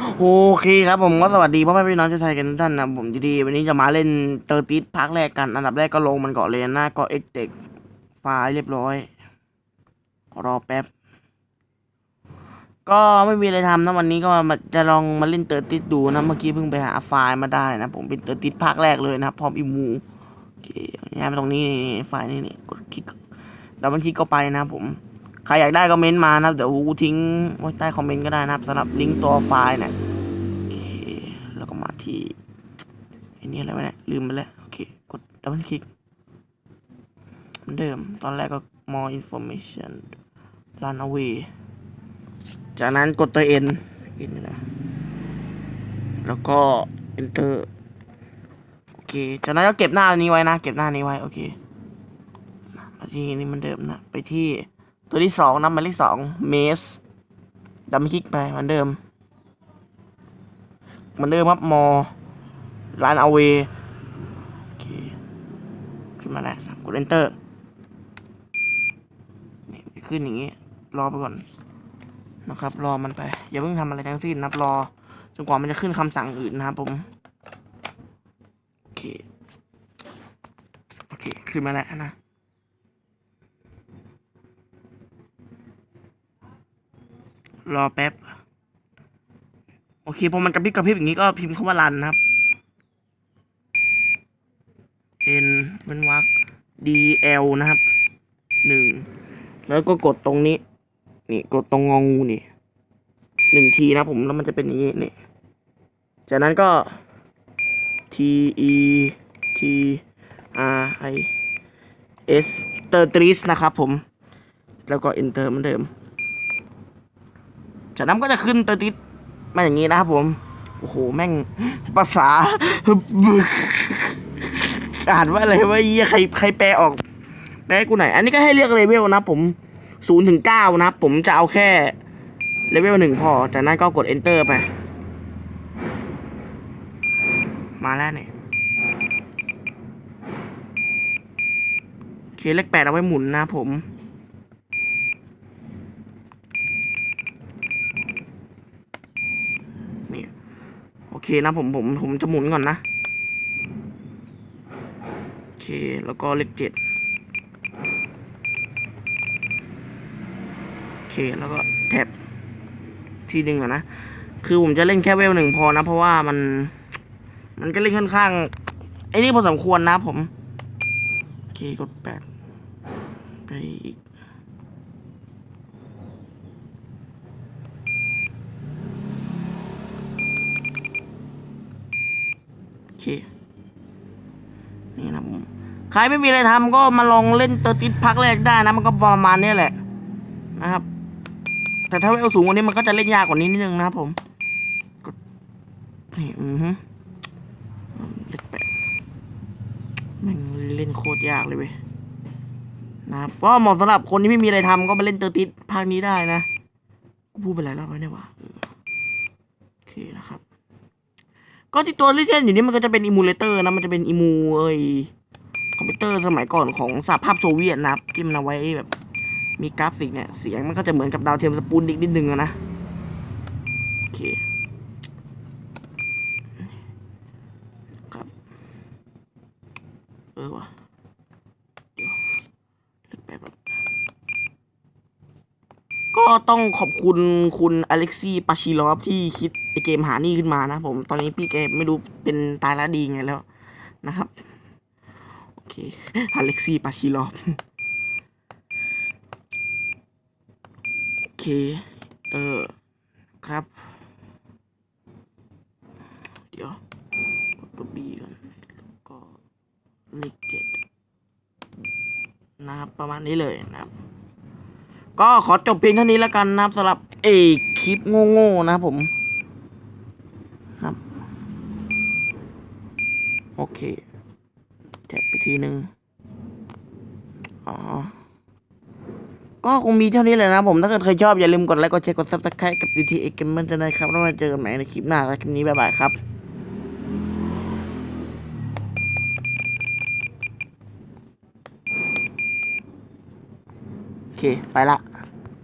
โอเคครับผมก็สวัสดีพ่อแม่พี่น้องชาวไทยกันทุกท่านนะผมดีๆวันนี้จะมาเล่นเตอร์ติสพักแรกกัน อันดับแรกก็ลงมันเก่อนเลยหน้าก็เอ็กเด็กไฟเรียบร้อย รอแป๊บ ก็ไม่มีอะไรทำนะวันนี้ก็มาจะลองมาเล่นเตอร์ติสดูนะ เมื่อกี้เพิ่งไปหาไฟล์มาได้นะ ผมเป็นเตอร์ติสภาคแรกเลยนะพร้อมอิมูโอเคย้ายมาตรงนี้ไฟล์นี่นี่กดคลิกดับเบิลคลิกก็ไปนะผม ใครอยากได้ก็เม้นต์มานะครับ เดี๋ยวกูทิ้งไว้ใต้คอมเมนต์ก็ได้นะครับสำหรับลิงก์ตัวไฟล์เนี่ยโอเคแล้วก็มาที่ไอ้นี่อะไรวะเนี่ยลืมไปแล้วโอเคกดดับเบิลคลิกเหมือนเดิม ตอนแรกก็ more information run away จากนั้นกดตัว N อินนี่นะแล้วก็ enter โอเค จากนั้นก็เก็บหน้านี้ไว้นะ เก็บหน้านี้ไว้ โอเค มาที่นี่มันเดิมนะ ไปที่ ตัวที่สองนะหมายเลขสองเมสดับคลิกไปเหมือนเดิมเหมือนเดิมครับมอร้านเอาเวโอเคขึ้นมาแล้วกด enter นี่ขึ้นอย่างงี้ รอไปก่อนนะครับ รอมันไป อย่าเพิ่งทำอะไรทั้งสิ้นนับรอจนกว่ามันจะขึ้นคำสั่งอื่นนะครับผมโอเคโอเค ขึ้นมาแล้วนะ รอแป๊บ โอเคพอมันกระพริบกระพริบอย่างนี้ก็พิมพ์เข้ามารันนะครับ n เป็นวรรค dl นะครับหนึ่งแล้วก็กดตรงนี้ นี่กดตรงงองูนี่หนึ่งทีนะผมแล้วมันจะเป็นอย่างนี้นี่จากนั้นก็ t e t r i s เตอร์ตริสนะครับผม แล้วก็ enter เหมือนเดิม จากนั้นก็จะขึ้นตอร์ติสมาอย่างนี้นะครับผม โอ้โห แม่งภาษาอ่านว่าอะไรวะเยี่ยใครใครแปลออกแปลกูหน่อยอันนี้ก็ให้เรียกเลเวลนะผมศูนย์ถึงเก้านะผมจะเอาแค่เลเวลหนึ่งพอ จากนั้นก็กด enter ไป มาแล้วเนี่ยโอเคเลขแปดเอาไว้หมุนนะผม นี่โอเค นะผมผมผมจะหมุนก่อนนะ โอเค แล้วก็เลขเจ็ดโอเค แล้วก็แท็บทีหนึ่งอนนะ คือผมจะเล่นแค่เวลหนึ่งพอนะ เพราะว่ามัน มันก็เล่นค่อนข้างไอ้นี่พอสมควรนะผม โอเค กดแปดไปอีก เค นี่นะผม ใครไม่มีอะไรทำก็มาลองเล่นเตอร์ติสพักแรกได้นะ มันก็ประมาณนี้แหละ นะครับ แต่ถ้าเวลสูงกว่านี้มันก็จะเล่นยากกว่านี้นิดนึงนะครับผมกดนี่อือฮึเลขแปดม่งเล่นโคตรยากเลยเว้ยนะครับก็เหมาะสำหรับคนที่ไม่มีอะไรทำก็มาเล่นเตอร์ติสภาคนี้ได้นะ กูพูดไปหลายรอบแล้วเนี่ยวะโอเคนะครับ ก็ที่ตัวเล่นอยู่นี้มันก็จะเป็นอิมูเลเตอร์นะ มันจะเป็นอิมูเอ้ยคอมพิวเตอร์สมัยก่อนของสหภาพโซเวียตนะครับที่มันเอาไว้แบบมีกราฟิกเนี่ย เสียงมันก็จะเหมือนกับดาวเทียมสปูนนิกนิดนึงนะ โอเค ครับ เออวะเดี๋ยวเลือกแบบ ก็ต้องขอบคุณคุณอเล็กซี่ปาชิลอฟที่คิดไอเกมหานี่ขึ้นมานะผมตอนนี้พี่แกไม่รู้เป็นตายละดีไงแล้วนะครับ โอเคอเล็กซี่ปาชิลอฟโอเค เออครับ เดี๋ยว กดตัว B ก่อนแล้วก็เลขเจ็ดนะครับประมาณนี้เลยนะครับ ก็ขอจบเพียงเท่านี้แล้วกันนะครับสำหรับเอกคลิปโง่ๆนะครับผมครับโอเคแท็บไปทีหนึ่งอ๋อก็คงมีเท่านี้แหละนะผม ถ้าเกิดใครชอบอย่าลืมกดไลค์ กดแชร์ กดซับสไครต์กับ DTX Gamer ด้วยนะครับแล้วมาเจอกันใหม่ในคลิปหน้าครับคลิปนี้ บ๊ายบายครับ เค ไปละ